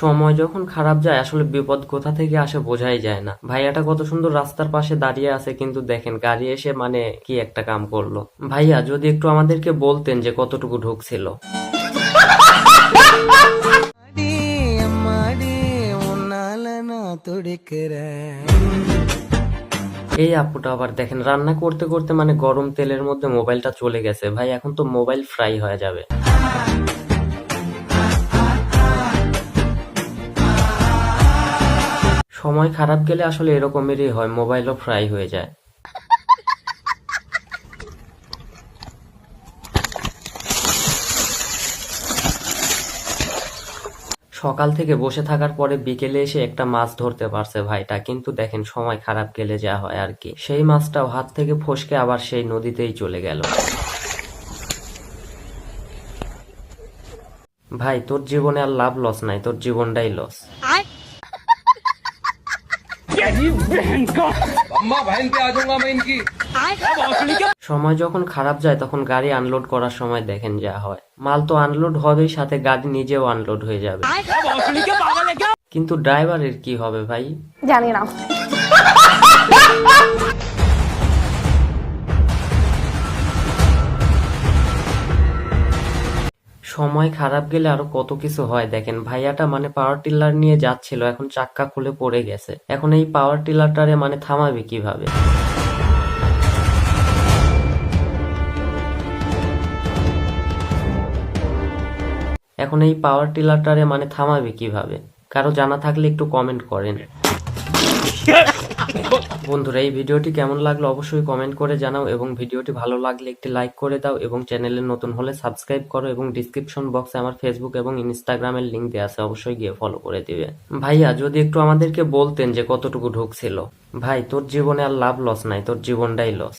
সময় যখন খারাপ যায় আসলে বিপদ কোথা থেকে আসে বোঝাই যায় না। ভাইয়াটা কত সুন্দর রাস্তার পাশে দাঁড়িয়ে আছে কিন্তু দেখেন গাড়ি এসে মানে কি একটা কাম করল। ভাইয়া যদি একটু আমাদেরকে বলতেন যে কতটুকু ঢুকছিল। এই আপুটা আবার দেখেন রান্না করতে করতে মানে গরম তেলের মধ্যে মোবাইলটা চলে গেছে। ভাই এখন তো মোবাইল ফ্রাই হয়ে যাবে। সময় খারাপ গেলে আসলে এরকমেরই হয়, মোবাইলও ফ্রাই হয়ে যায়। সকাল থেকে বসে থাকার পরে বিকেলে এসে একটা মাছ ধরতে পারছে ভাইটা, কিন্তু দেখেন সময় খারাপ গেলে যা হয় আর কি। সেই মাছটাও হাত থেকে ফসকে আবার সেই নদীতেই চলে গেল। ভাই, তোর জীবনে আর লাভ লস নাই, তোর জীবনটাই লস अम्मा बहन पे आ जाऊंगा मैं इनकी সময় যখন খারাপ যায় তখন গাড়ি আনলোড করার সময় দেখেন যা হয় মাল তো আনলোড হবেই সাথে গাড়ি নিজেও আনলোড হয়ে যাবে কিন্তু ড্রাইভারের কি হবে ভাই জানি না সময় খারাপ গেলে আরও কত কিছু হয়, দেখেন। ভাইয়াটা মানে পাওয়ার টিলার নিয়ে যাচ্ছিল, এখন চাক্কা খুলে পড়ে গেছে। এখন এই পাওয়ার টিলারটারে মানে থামাবে কীভাবে? এখন এই পাওয়ার টিলারটারে মানে থামাবে কীভাবে? কারও জানা থাকলে একটু কমেন্ট করেন। বন্ধুরা, এই ভিডিওটি কেমন লাগল অবশ্যই কমেন্ট করে জানাও এবং ভিডিওটি ভালো লাগলে একটি লাইক করে দাও এবং চ্যানেলে নতুন হলে সাবস্ক্রাইব করো এবং ডিসক্রিপশন বক্সে আমার ফেসবুক এবং ইনস্টাগ্রামের লিংক দেওয়া আছে, অবশ্যই গিয়ে ফলো করে দিবে। ভাইয়া, যদি একটু আমাদেরকে বলতেন যে কতটুকু ঢুকছিল? ভাই, তোর জীবনে আর লাভ লস নাই, তোর জীবনটাই লস